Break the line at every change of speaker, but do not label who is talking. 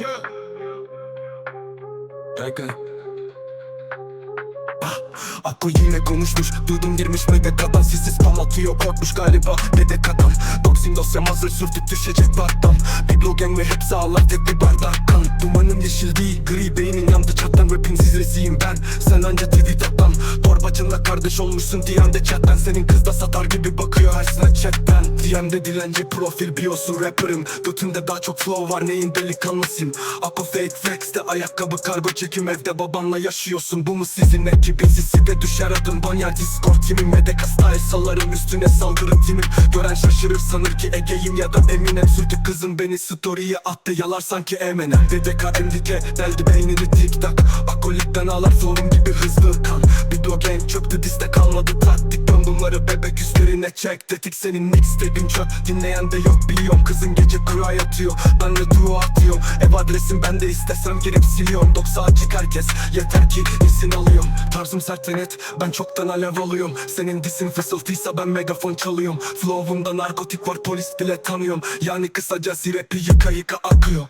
Yeah. Kanka. Yine konuşmuş. Duydum girmiş medekadan Sizsiz anlatıyor korkmuş galiba Medekadan Doksin dosyam hazır sürtüp düşecek bardan Biblo gang ve hepsi ağlar tek bir bardak kan. Dumanım yeşil değil gri beynin yandı çattan. Rapinsiz reziyim ben. Sen anca tweet atan Torbacınla kardeş olmuşsun DM'de chatten. Senin kız da satar gibi bakıyor her snapchatten DM'de dilenci profil biosu rapper'ım. Götümde daha çok flow var neyin delikanlısın? Ako fake flex'te ayakkabı kargo çekim evde babanla yaşıyorsun. Bu mu sizin ekibin sisi de düşer adım Banya discord timim. Medeka style salarım üstüne saldırın timim. Gören şaşırır sanır ki Ege'yim ya da Eminem. Sürdü kızım beni story'e attı yalar sanki Eminem. DDK MDK deldi beynini tik tak. Akolitten ağlar flow'um gibi hızlı kan. Blog gang çöktü diste kalmadı Dön bunları bebek üstlerine çek. Dedik senin mixtape'in çöp Dinleyen de yok biliyorum. Kızın gece kura yatıyor. Ben de dua atıyorum. Ev adresim ben de istesem girip siliyorum. 90 açık herkes. Yeter ki isim alıyorum. Tarzım sert ve net. Ben çoktan alev alıyorum. Senin disin fısıltıysa ben megafon çalıyorum. Flow'umda narkotik var polis bile tanıyorum. Yani kısaca rapi yıka yıka akıyor